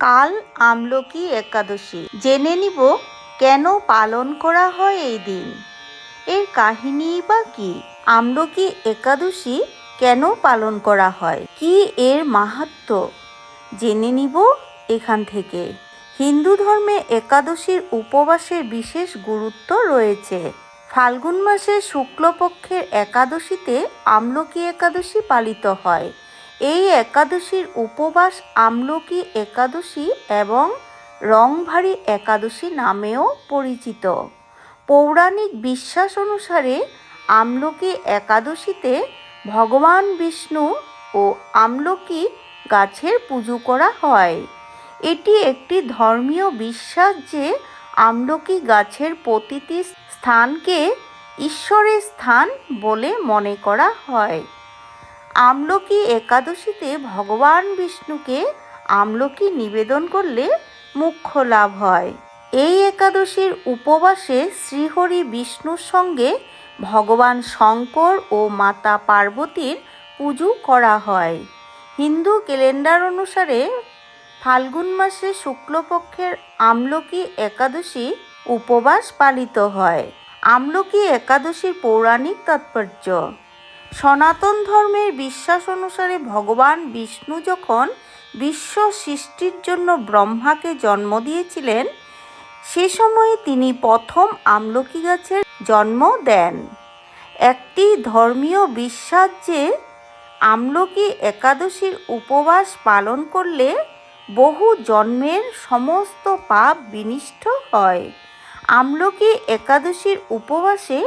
কাল আমলকি একাদশী। জেনে নিব কেন পালন করা হয় এই দিন। এর কাহিনীই বা কি? আমলকি একাদশী কেন পালন করা হয়? কি এর মাহাত্ম্য জেনে নিব এখান থেকে। হিন্দু ধর্মে একাদশীর উপবাসের বিশেষ গুরুত্ব রয়েছে। ফাল্গুন মাসের শুক্লপক্ষের একাদশীতে আমলকি একাদশী পালিত হয়। এই একাদশীর উপবাস আমলকি একাদশী এবং রংভারী একাদশী নামেও পরিচিত। পৌরাণিক বিশ্বাস অনুসারে আমলকি একাদশীতে ভগবান বিষ্ণু ও আমলকি গাছের পুজো করা হয়। এটি একটি ধর্মীয় বিশ্বাস যে আমলকি গাছের প্রতিটি স্থানকে ঈশ্বরের স্থান বলে মনে করা হয়। আমলকি একাদশীতে ভগবান বিষ্ণুকে আমলকি নিবেদন করলে মুখ্য লাভ হয়। এই একাদশীর উপবাসে শ্রীহরি বিষ্ণুর সঙ্গে ভগবান শঙ্কর ও মাতা পার্বতীর পুজো করা হয়। হিন্দু ক্যালেন্ডার অনুসারে ফাল্গুন মাসে শুক্লপক্ষের আমলকি একাদশী উপবাস পালিত হয়। আমলকি একাদশীর পৌরাণিক তাৎপর্য সনাতন ধর্মের বিশ্বাস অনুসারে ভগবান বিষ্ণু যখন বিশ্ব সৃষ্টির জন্য ব্রহ্মাকে জন্ম দিয়েছিলেন, সে সময়ে তিনি প্রথম আমলকি গাছের জন্ম দেন। একটি ধর্মীয় বিশ্বাস যে আমলকি একাদশীর উপবাস পালন করলে বহু জন্মের সমস্ত পাপ বিনিষ্ট হয়। আমলকি একাদশীর উপবাসে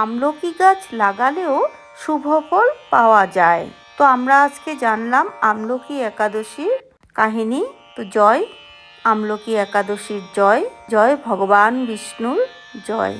আমলকি গাছ লাগালেও শুভ ফল পাওয়া যায়। তো আমরা আজকে জানলাম আমলকি একাদশীর কাহিনী। তো জয়, আমলকি একাদশীর জয় জয় ভগবান বিষ্ণুর জয়।